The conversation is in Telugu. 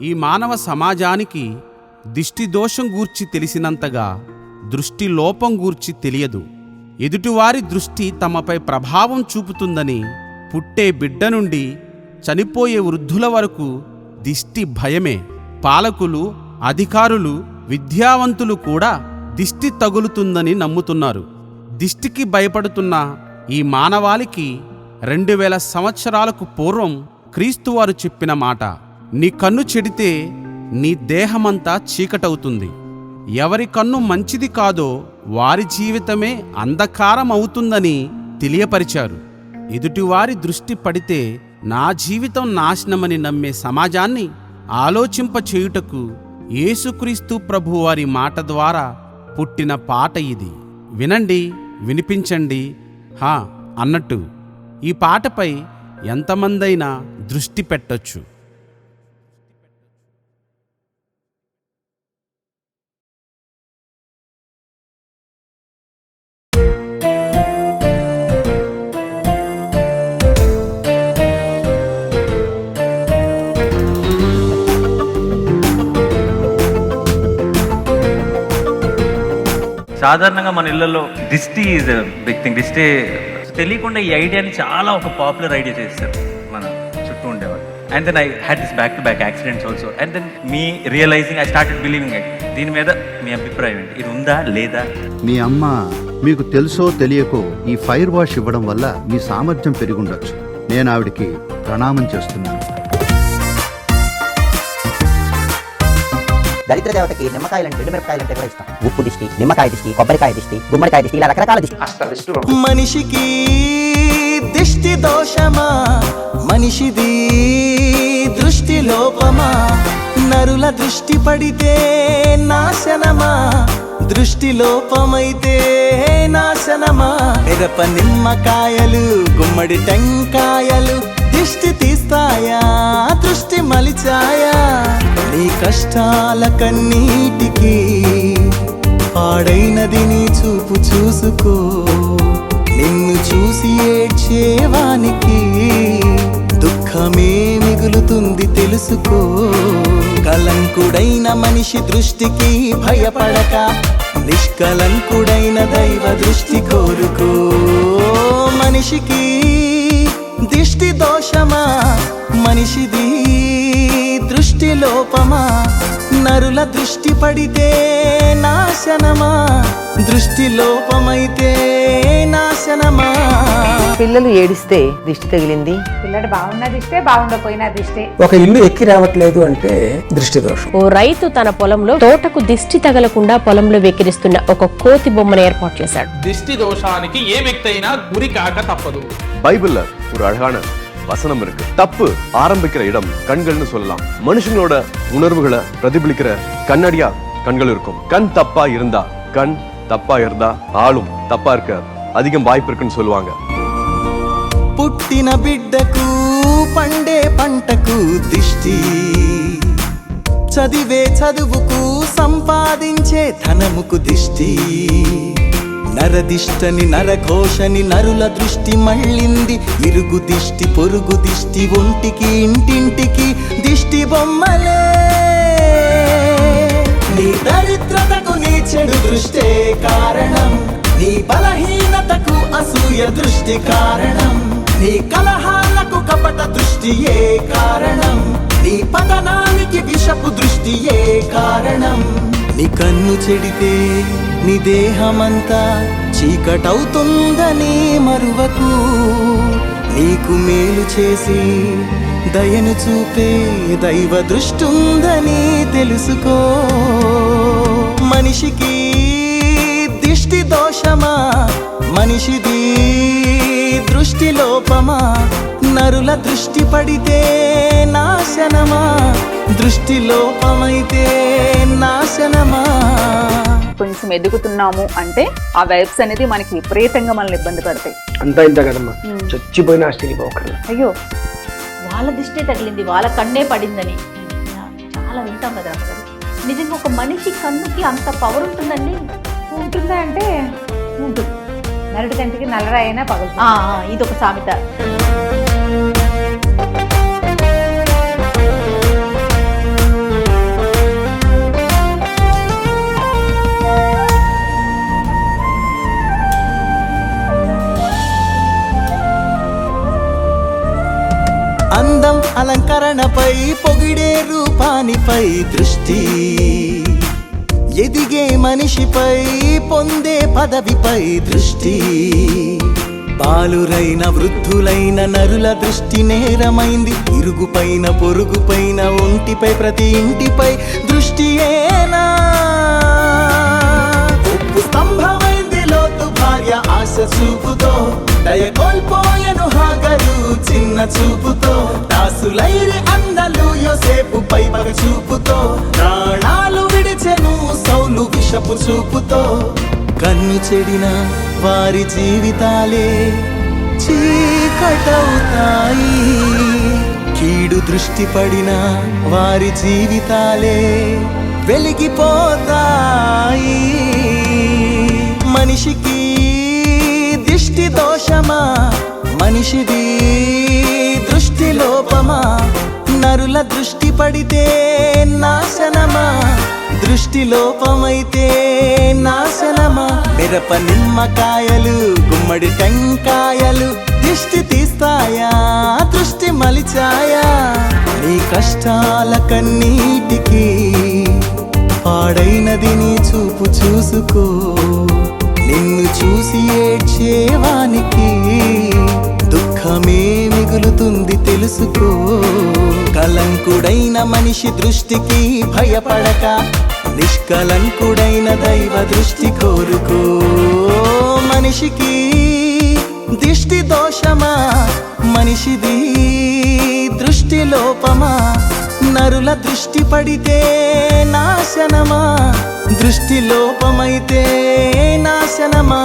ఈ మానవ సమాజానికి దిష్టి దోషం గూర్చి తెలిసినంతగా దృష్టి లోపం గూర్చి తెలియదు. ఎదుటివారి దృష్టి తమపై ప్రభావం చూపుతుందని పుట్టే బిడ్డ నుండి చనిపోయే వృద్ధుల వరకు దిష్టి భయమే. పాలకులు అధికారులు విద్యావంతులు కూడా దిష్టి తగులుతుందని నమ్ముతున్నారు. దిష్టికి భయపడుతున్న ఈ మానవాళికి రెండు వేల సంవత్సరాలకు పూర్వం క్రీస్తువారు చెప్పిన మాట. నీ కన్ను చెడితే నీ దేహమంతా చీకటవుతుంది. ఎవరి కన్ను మంచిది కాదో వారి జీవితమే అంధకారం అవుతుందని తెలియపరిచారు. ఎదుటివారి దృష్టి పడితే నా జీవితం నాశనమని నమ్మే సమాజాన్ని ఆలోచింప చేయుటకు యేసుక్రీస్తు ప్రభువారి మాట ద్వారా పుట్టిన పాట ఇది. వినండి వినిపించండి. హా అన్నట్టు ఈ పాటపై ఎంతమందైనా దృష్టి పెట్టొచ్చు. సాధారణంగా మన ఇళ్ళలో దిష్టి ఈజ్ బిగ్ థింగ్ దిష్టి తెలియకుండా ఈ ఐడియాని చాలా ఒక పాపులర్ ఐడియా చేస్తారు మన చుట్టూ ఉండేవాళ్ళు. And then I had this back to back accidents also and then me realizing I started believing it దీని మీద మీ అభిప్రాయం ఏంటి? ఇది ఉందా లేదా? మీ అమ్మ మీకు తెలుసో తెలియకో ఈ ఫైర్ వాష్ ఇవ్వడం వల్ల మీ సామర్థ్యం పెరిగుండొచ్చు నేను ఆవిడకి ప్రణామం చేస్తున్నాను. దరిద్ర దేవతకి నిమ్మకాయలంటే ఎండుమిరపకాయలంటే కూడా ఇష్టం. ఉప్పు దిష్టి నిమ్మకాయ దిష్టి కొబ్బరికాయ దిష్టి గుమ్మడికాయ దిష్టి ఇలా రకరకాల దిష్టి. మనిషికి దిష్టి దోషమా? మనిషిది దృష్టి లోపమా? నరుల దృష్టి పడితే నాశనమా? దృష్టి లోపమైతే నాశనమా? మిరప నిమ్మకాయలు గుమ్మడి టెంకాయలు దిష్టి తీస్తాయా? దృష్టి మలిచాయా? నీ కష్టాల కన్నీటికి పాడైనది నీ చూపు చూసుకో. నిన్ను చూసి ఏడ్చేవానికి దుఃఖమే మిగులుతుంది తెలుసుకో. కలంకుడైన మనిషి దృష్టికి భయపడక నిష్కలంకుడైన దైవ దృష్టి కోరుకో. మనిషికి దిష్టి దోషమా? మనిషిది దృష్టి లోపమా? నరుల దృష్టి పడితే నాశనమా? దృష్టి లోపమైతే నాశనమా? పిల్లలు ఏడిస్తే దృష్టి తగిలింది? పిల్లడు బాగున్న బాగుండకపోయినా దృష్టి. ఒక ఇల్లు ఎక్కి రావట్లేదు అంటే దృష్టి దోషం. ఓ రైతు తన పొలంలో తోటకు దిష్టి తగలకుండా పొలంలో వెక్కిరిస్తున్న ఒక కోతి బొమ్మను ఏర్పాటు చేశాడు. దృష్టి దోషానికి ఏ వ్యక్తి అయినా గురి కాక తప్పదు. బైబిల్ வசனம் இருக்கு தப்பு ஆரம்பிக்கிற இடம் கண்கள்னு சொல்லலாம் மனுஷங்களோட உணர்வுகளை பிரதிபலிக்கிற கண்ணாடியா கண்கள் இருக்கும் கண் தப்பா இருந்தா கண் தப்பா இருந்தா ஆளும் தப்பா இருக்க அதிகம் வாய்ப்பு இருக்குன்னு சொல்லுவாங்க పుట్టిన బిడ్డకు పండే పంటకు దిష్టి చదివే చదువుకు సంపాదించే ధనముకు దిష్టి నరదిష్టని నరఘోషని నరుల దృష్టి మళ్ళింది. ఇరుగు దిష్టి పొరుగు దిష్టి ఒంటికి ఇంటింటికి దిష్టి బొమ్మలే. నీ దరిద్రతకు నీ చెడు దృష్టే కారణం. నీ బలహీనతకు అసూయ దృష్టి కారణం. నీ కలహాలకు కపట దృష్టియే కారణం. నీ పతనానికి విషపు దృష్టియే కారణం. నీ కన్ను చెడితే నీ దేహమంతా చీకటవుతుందని మరువకు నీకు మేలు చేసి దయను చూపే దైవ దృష్టుందని తెలుసుకో. మనిషికి దిష్టి దోషమా? మనిషిది దృష్టి లోపమా? నరుల దృష్టి పడితే నాశనమా? దృష్టి లోపమైతే నాశనమా? కొంచెం ఎదుగుతున్నాము అంటే ఆ వైబ్స్ అనేది మనకి విపరీతంగా మనల్ని ఇబ్బంది పడతాయి. అంతా ఇంత కదమ్మా. చచ్చిపోయిన అయ్యో. వాళ్ళ దిష్టే తగిలింది వాళ్ళ కన్నే పడిందని. చాలా వింటాం కదా నిజంగా ఒక మనిషి కన్నుకి అంత పవర్ ఉంటుందండి? ఉంటుందా అంటే ఉంటుంది. నరుడి కంటికి నల్లరాయి అయినా ఆ, పగులుతుంది ఆ, ఇది ఒక సామెత. అలంకరణపై పొగిడే రూపానిపై దృష్టి. ఎదిగే మనిషిపై పొందే పదవిపై దృష్టి. బాలురైన వృద్ధులైన నరుల దృష్టి నేరమైంది. ఇరుగుపైన పొరుగుపైన ఒంటిపై ప్రతి ఇంటిపై దృష్టి ఏనా? ఉప్పు స్తంభమైంది లోతు భార్య ఆశ చూపుతో. దయ కోల్పోయను హాగరు చిన్న చూపుతో. దాసులైరి అన్నలు యోసేపు పై పగ చూపుతో. ప్రాణాలు విడిచెను సౌలు విషపు చూపుతో. కన్ను చెడిన వారి జీవితాలే చీకటవుతాయి. కీడు దృష్టి పడిన వారి జీవితాలే వెలిగిపోతాయి. మనిషికి లోపమా మనిషిది దృష్టి లోపమా? నరుల దృష్టి పడితే నాశనమా? దృష్టి లోపమైతే నాశనమా? మిరప నిమ్మకాయలు గుమ్మడి టెంకాయలు దృష్టి తీస్తాయా? దృష్టి మలిచాయా? నీ కష్టాల కన్నీటికి పాడైనది నీ చూపు చూసుకో. నిన్ను చూసి ఏడ్చేవానికి దుఃఖమే మిగులుతుంది తెలుసుకో. కలంకుడైన మనిషి దృష్టికి భయపడక నిష్కలంకుడైన దైవ దృష్టి కోరుకో. మనిషికి దిష్టి దోషమా? మనిషిది దృష్టి లోపమా? నరుల దృష్టి పడితే నాశనమా? దృష్టి లోపమైతే నాశనమా?